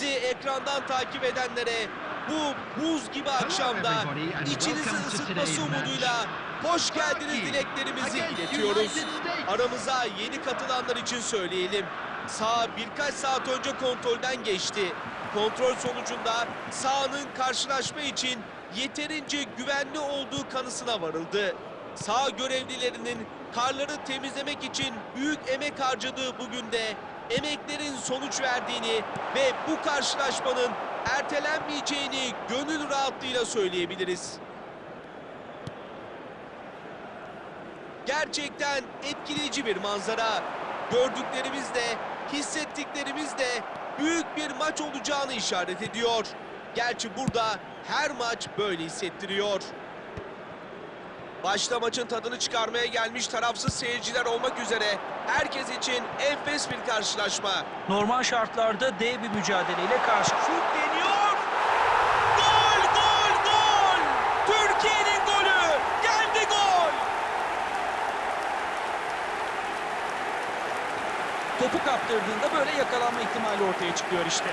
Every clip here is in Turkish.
Bizi ekrandan takip edenlere bu buz gibi akşamda içinizi ısıtması umuduyla hoş geldiniz dileklerimizi iletiyoruz. Aramıza yeni katılanlar için söyleyelim. Sağ birkaç saat önce kontrolden geçti. Kontrol sonucunda sahanın karşılaşma için yeterince güvenli olduğu kanısına varıldı. Sağ görevlilerinin karları temizlemek için büyük emek harcadığı bugün de emeklerin sonuç verdiğini ve bu karşılaşmanın ertelenmeyeceğini gönül rahatlığıyla söyleyebiliriz. Gerçekten etkileyici bir manzara. Gördüklerimiz de, hissettiklerimiz de büyük bir maç olacağını işaret ediyor. Gerçi burada her maç böyle hissettiriyor. Başta maçın tadını çıkarmaya gelmiş tarafsız seyirciler olmak üzere herkes için enfes bir karşılaşma. Normal şartlarda dev bir mücadeleyle karşı. Şut deniyor. Gol, gol, gol! Türkiye'nin golü! Geldi gol! Topu kaptırdığında böyle yakalanma ihtimali ortaya çıkıyor işte.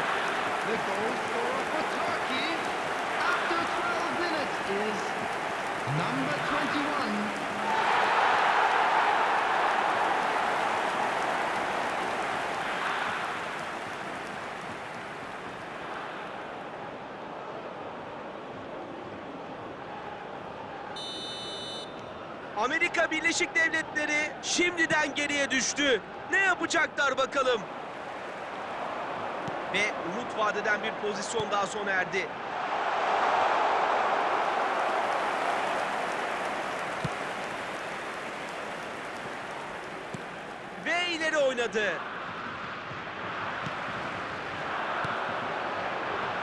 Amerika Birleşik Devletleri şimdiden geriye düştü. Ne yapacaklar bakalım? Ve umut vadeden bir pozisyon daha sona erdi. Ve ileri oynadı.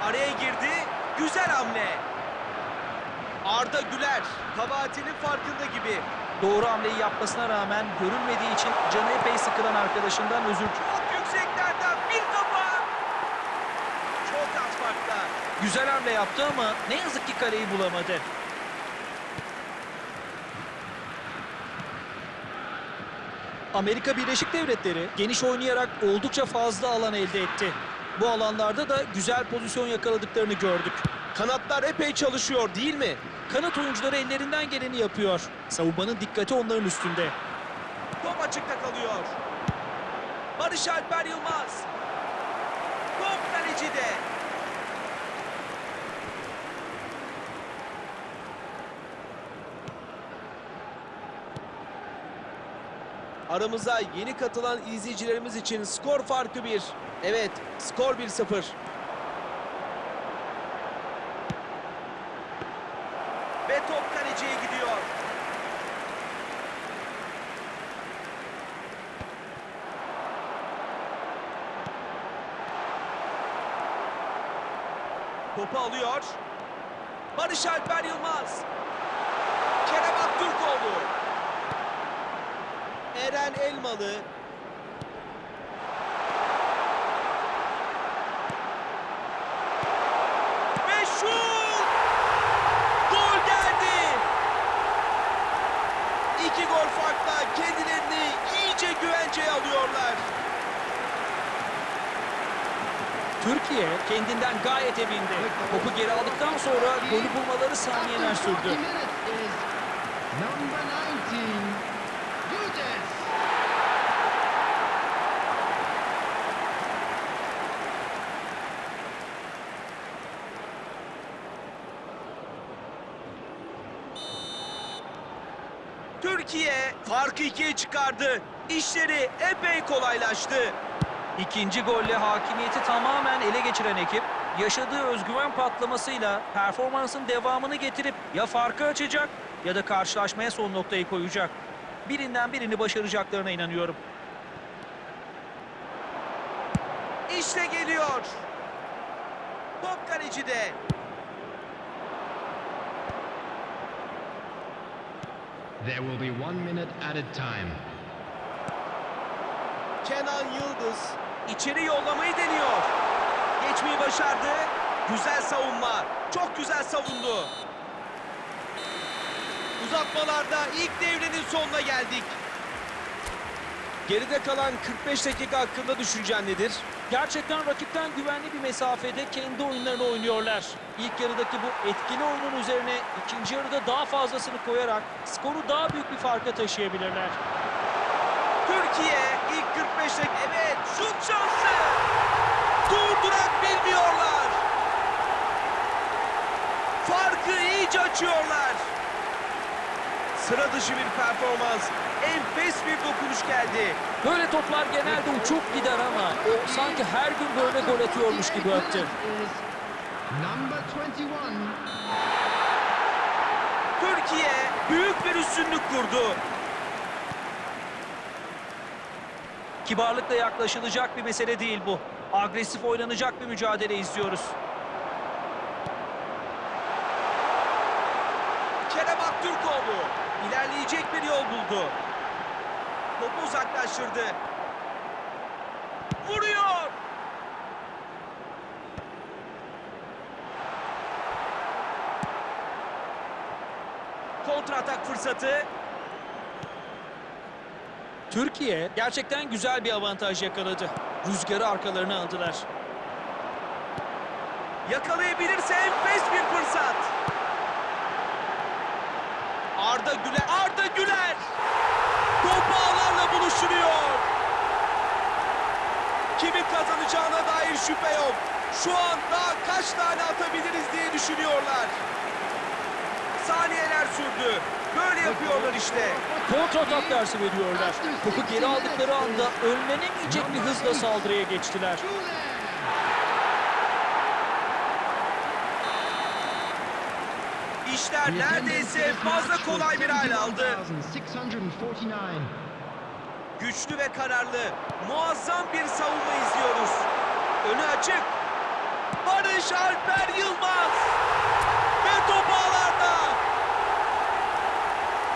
Araya girdi. Güzel hamle. Arda Güler kabahatinin farkında gibi. Doğru hamleyi yapmasına rağmen görülmediği için canı epey sıkılan arkadaşından özür Çok yükseklerden bir kafa. Çok az farkla. Güzel hamle yaptı ama ne yazık ki kaleyi bulamadı. Amerika Birleşik Devletleri geniş oynayarak oldukça fazla alan elde etti. Bu alanlarda da güzel pozisyon yakaladıklarını gördük. Kanatlar epey çalışıyor değil mi? Kanat oyuncuları ellerinden geleni yapıyor. Savunmanın dikkati onların üstünde. Top açıkta kalıyor. Barış Alper Yılmaz. Top kalecide. Aramıza yeni katılan izleyicilerimiz için skor farkı 1. Evet, skor 1-0. Ve top kaleciye gidiyor. Topu alıyor. Barış Alper Yılmaz. Kerem Aktürkoğlu. Eren Elmalı. Ve şut! Gol geldi. İki gol farkla kendilerini iyice güvenceye alıyorlar. Türkiye kendinden gayet emindi. Topu geri aldıktan sonra golü bulmaları saniyeler After 40 sürdü. Türkiye farkı ikiye çıkardı. İşleri epey kolaylaştı. İkinci golle hakimiyeti tamamen ele geçiren ekip yaşadığı özgüven patlamasıyla performansın devamını getirip ya farkı açacak ya da karşılaşmaya son noktayı koyacak. Birinden birini başaracaklarına inanıyorum. İşte geliyor. Top kalecide. There will be one minute added time. Kenan Yıldız içeri yollamayı deniyor. Geçmeyi başardı. Güzel savunma. Çok güzel savundu. Uzatmalarda ilk devrenin sonuna geldik. Geride kalan 45 dakika hakkında düşüncen nedir? Gerçekten rakipten güvenli bir mesafede kendi oyunlarını oynuyorlar. İlk yarıdaki bu etkili oyunun üzerine ikinci yarıda daha fazlasını koyarak skoru daha büyük bir farka taşıyabilirler. Türkiye ilk 45 dakika evet şut şansı. Durdurak bilmiyorlar. Farkı iyice açıyorlar. Sıra dışı bir performans. Enfes bir dokunuş geldi. Böyle toplar genelde uçup gider ama o sanki her gün böyle gol atıyormuş gibi attı. Number 21. Türkiye büyük bir üstünlük kurdu. Kibarlıkla yaklaşılacak bir mesele değil bu. Agresif oynanacak bir mücadele izliyoruz. Kerem Aktürkoğlu ilerleyecek bir yol buldu. Topu uzaklaştırdı. Vuruyor. Kontratak fırsatı. Türkiye gerçekten güzel bir avantaj yakaladı. Rüzgarı arkalarına aldılar. Yakalayabilirse enfes bir fırsat. Arda Güler. Kimin kazanacağına dair şüphe yok. Şu an daha kaç tane atabiliriz diye düşünüyorlar. Saniyeler sürdü. Böyle yapıyorlar işte. Kontratak dersi veriyorlar. Topu geri aldıkları anda önlenemeyecek bir hızla saldırıya geçtiler. İşler neredeyse fazla kolay bir hale aldı. 649. Güçlü ve kararlı, muazzam bir savunma açık. Barış Alper Yılmaz. Ve top ağlarda.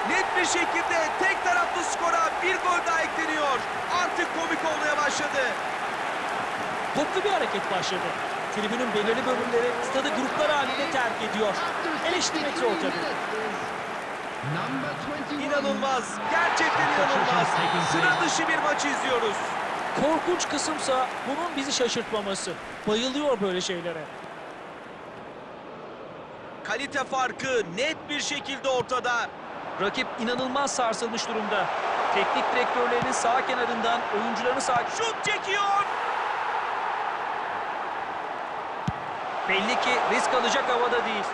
Net bir şekilde tek taraflı skora bir gol daha ekleniyor. Artık komik olmaya başladı. Toplu bir hareket başladı. Tribünün belirli bölümleri stadı gruplar halinde terk ediyor. Eleştirmek zor tabii. Number 21. İnanılmaz, gerçekten inanılmaz. Sıra dışı bir maç izliyoruz. Korkunç kısımsa bunun bizi şaşırtmaması. Bayılıyor böyle şeylere. Kalite farkı net bir şekilde ortada. Rakip inanılmaz sarsılmış durumda. Teknik direktörlerinin sağ kenarından oyuncularını sağ... Şut çekiyor. Belli ki risk alacak havada değil.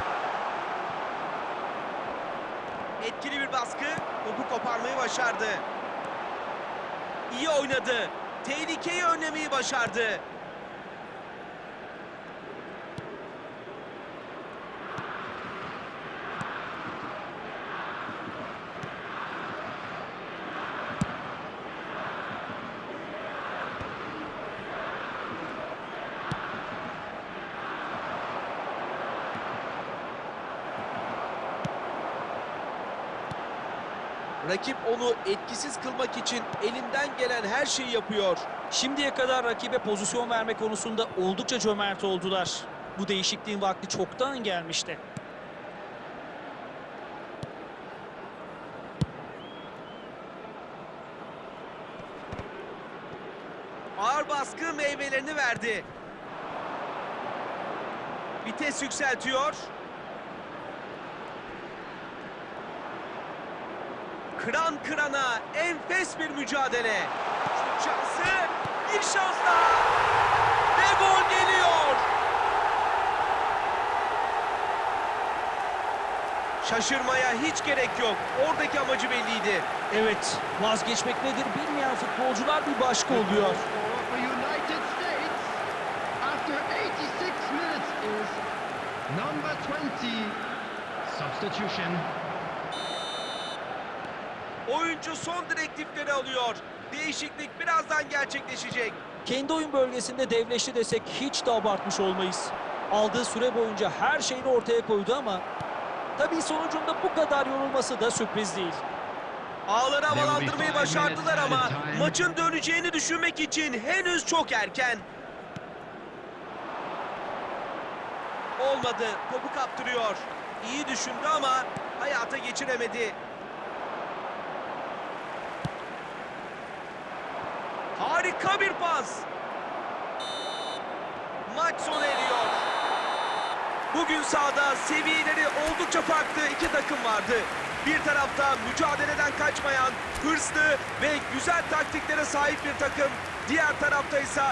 Etkili bir baskı. Topu koparmayı başardı. İyi oynadı. Tehlikeyi önlemeyi başardı. Rakip onu etkisiz kılmak için elinden gelen her şeyi yapıyor. Şimdiye kadar rakibe pozisyon verme konusunda oldukça cömert oldular. Bu değişikliğin vakti çoktan gelmişti. Ağır baskı meyvelerini verdi. Vites yükseltiyor. Kıran kırana enfes bir mücadele. Şut şansı, bir şans daha. Ve gol geliyor. Şaşırmaya hiç gerek yok. Oradaki amacı belliydi. Evet, vazgeçmek nedir bilmeyen futbolcular bir başka oluyor. Score for United States after 86 minutes is number 20. Substitution. Oyuncu son direktifleri alıyor. Değişiklik birazdan gerçekleşecek. Kendi oyun bölgesinde devleşti desek hiç de abartmış olmayız. Aldığı süre boyunca her şeyini ortaya koydu ama tabii sonucunda bu kadar yorulması da sürpriz değil. Ağları havalandırmayı başardılar ama maçın döneceğini düşünmek için henüz çok erken. Olmadı. Topu kaptırıyor. İyi düşündü ama hayata geçiremedi. Harika bir pas. maç sona eriyor. Bugün sahada seviyeleri oldukça farklı iki takım vardı. Bir tarafta mücadeleden kaçmayan, hırslı ve güzel taktiklere sahip bir takım. Diğer tarafta ise